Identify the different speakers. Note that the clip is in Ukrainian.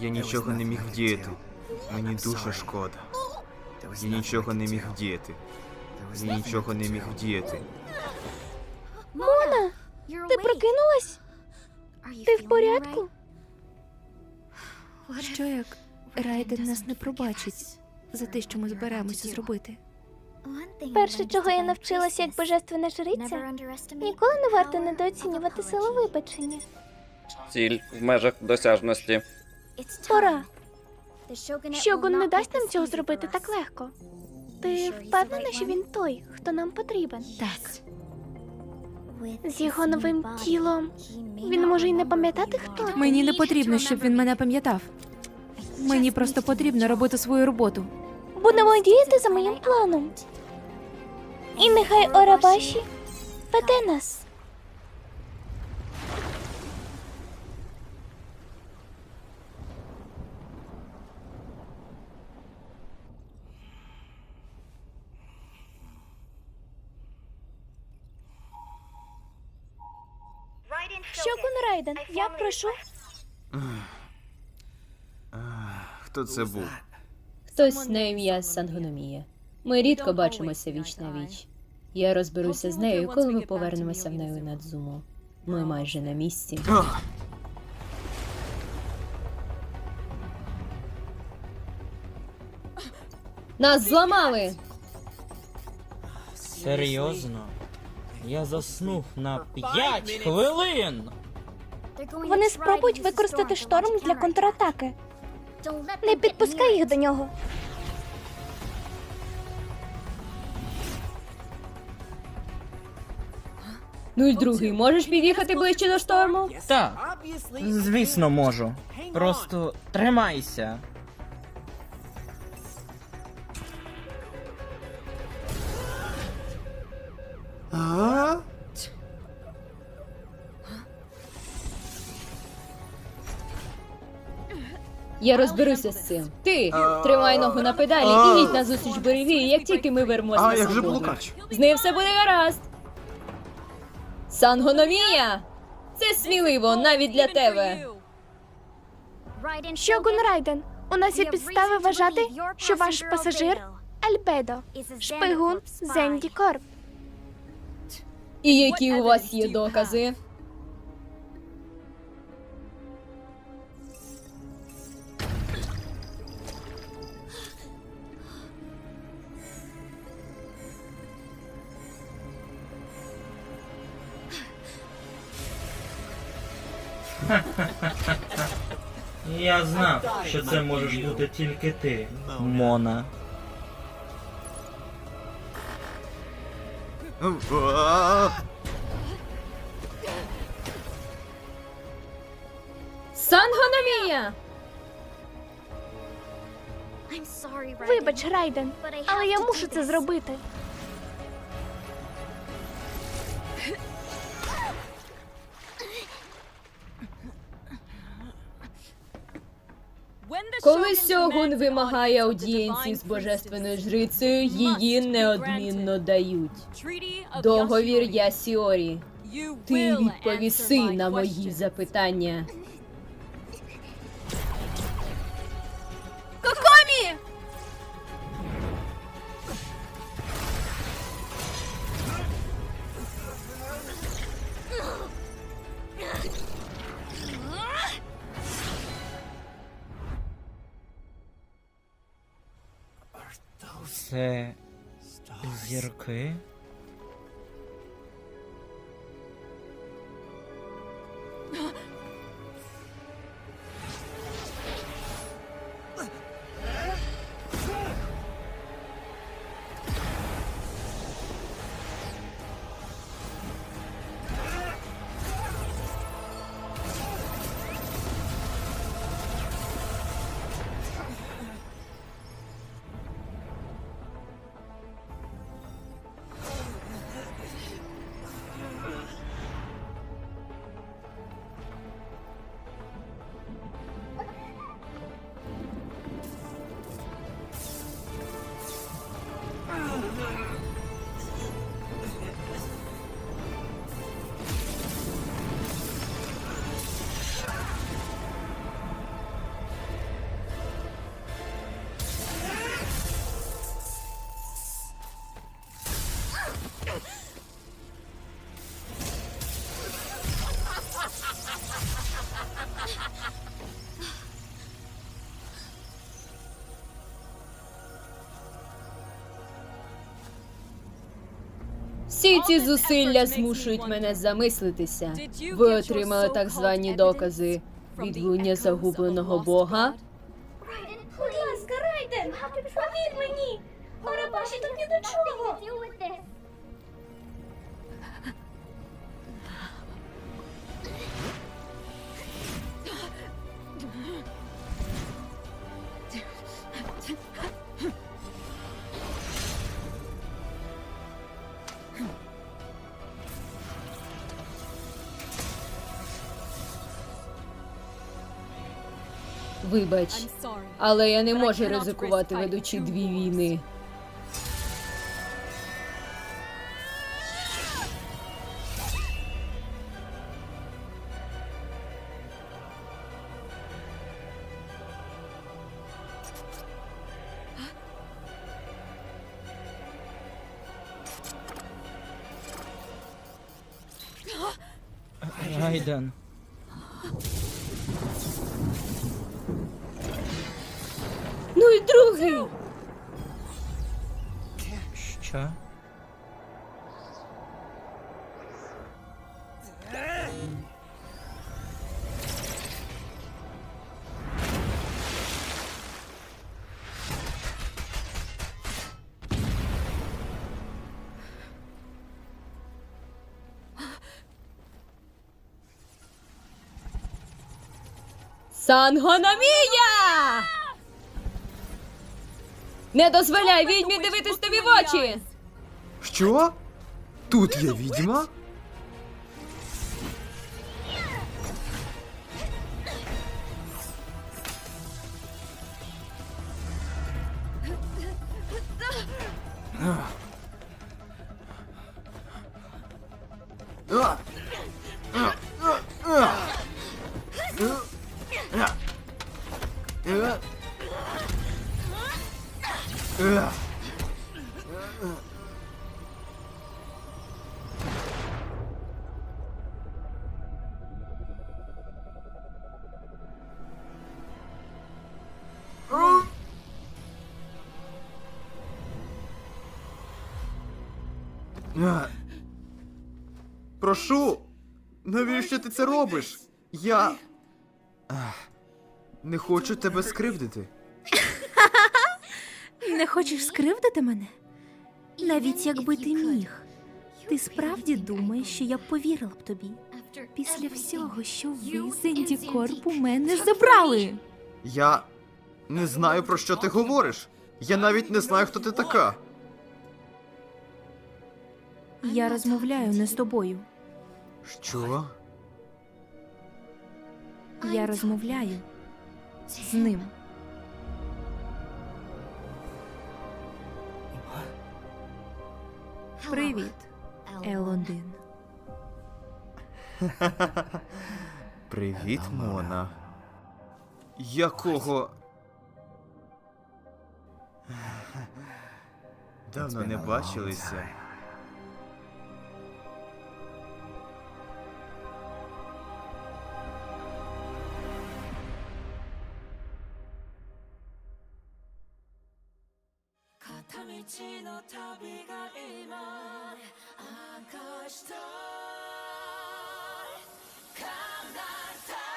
Speaker 1: Я нічого не міг вдіяти. Мені дуже шкода. Я нічого не міг вдіяти. Я нічого не міг вдіяти.
Speaker 2: Мона, ти прокинулась? Ти в порядку?
Speaker 3: Що як Райден нас не пробачить за те, що ми збираємося зробити?
Speaker 2: Перше, чого я навчилася як божественна жриця, ніколи не варто недооцінювати силу вибачення.
Speaker 4: Ціль в межах досяжності.
Speaker 2: Пора. Щогун не дасть нам цього зробити так легко. Ти впевнена, що він той, хто нам потрібен?
Speaker 3: Так,
Speaker 2: З його новим тілом він може й не пам'ятати, хто.
Speaker 3: мені не потрібно, щоб він мене пам'ятав. Мені просто потрібно робити свою роботу.
Speaker 2: Будемо діяти за моїм планом. І нехай Орабаші веде нас. Щогун Райден, я прошу.
Speaker 1: Хто це був?
Speaker 5: Хтось на ім'я Сангономія. Ми рідко бачимося віч на віч. Я розберуся з нею, коли ми повернемося в нею Надзуму. Ми майже на місці. Нас зламали!
Speaker 6: Серйозно? Я заснув на 5 хвилин.
Speaker 2: Вони спробують використати шторм для контратаки. Не підпускай їх до нього.
Speaker 5: Ну й другий, можеш під'їхати ближче до шторму?
Speaker 6: Так, звісно, можу. Просто тримайся.
Speaker 1: А?
Speaker 5: Я розберуся з цим. Ти тримай ногу на педалі і їдь на зустріч буреві, як тільки ми вернемося
Speaker 1: А як же блукач?
Speaker 5: З ним все буде гаразд. Сангономія! Це сміливо навіть для тебе.
Speaker 2: Щогун Райден, у нас є підстави вважати, що ваш пасажир Альбедо, шпигун Зенді Корп.
Speaker 5: І які у вас є докази?
Speaker 6: Я знав, що це можеш бути тільки ти, Мона.
Speaker 5: Сангономія!
Speaker 2: Вибач, Райден, але я мушу це зробити.
Speaker 5: Коли Сьогун вимагає аудієнції з божественною жрицею, її неодмінно дають. Договір Ясіорі. Ти відповіси на мої запитання.
Speaker 6: Це зірки?
Speaker 5: Всі ці зусилля змушують мене замислитися. Ви отримали так звані докази відлуння загубленого бога.
Speaker 2: Райден, Будь ласка, Райден, повір мені! Барабаші тут ні до чого!
Speaker 5: Вибач, але я не можу ризикувати, ведучи дві війни.
Speaker 6: Райден.
Speaker 5: Ну другий.
Speaker 6: Що?
Speaker 5: Сангономія! Не дозволяй відьмі дивитись тобі в очі!
Speaker 1: Що? Тут є відьма? Прошу! Навіщо ти це робиш? Я. Не хочу тебе скривдити.
Speaker 3: Не хочеш скривдити мене? Навіть якби ти міг. Ти справді думаєш, що я б повірила б тобі. Після всього, що ви з Індікорп у мене забрали.
Speaker 1: Я не знаю про що ти говориш. Я навіть не знаю, хто ти така.
Speaker 3: Я розмовляю не з тобою.
Speaker 1: Що?
Speaker 3: Я розмовляю з ним. Привіт, Ел-1.
Speaker 1: Привіт, Мона. Якого. Давно не бачилися.
Speaker 7: 片道
Speaker 1: の旅が今明かした叶った。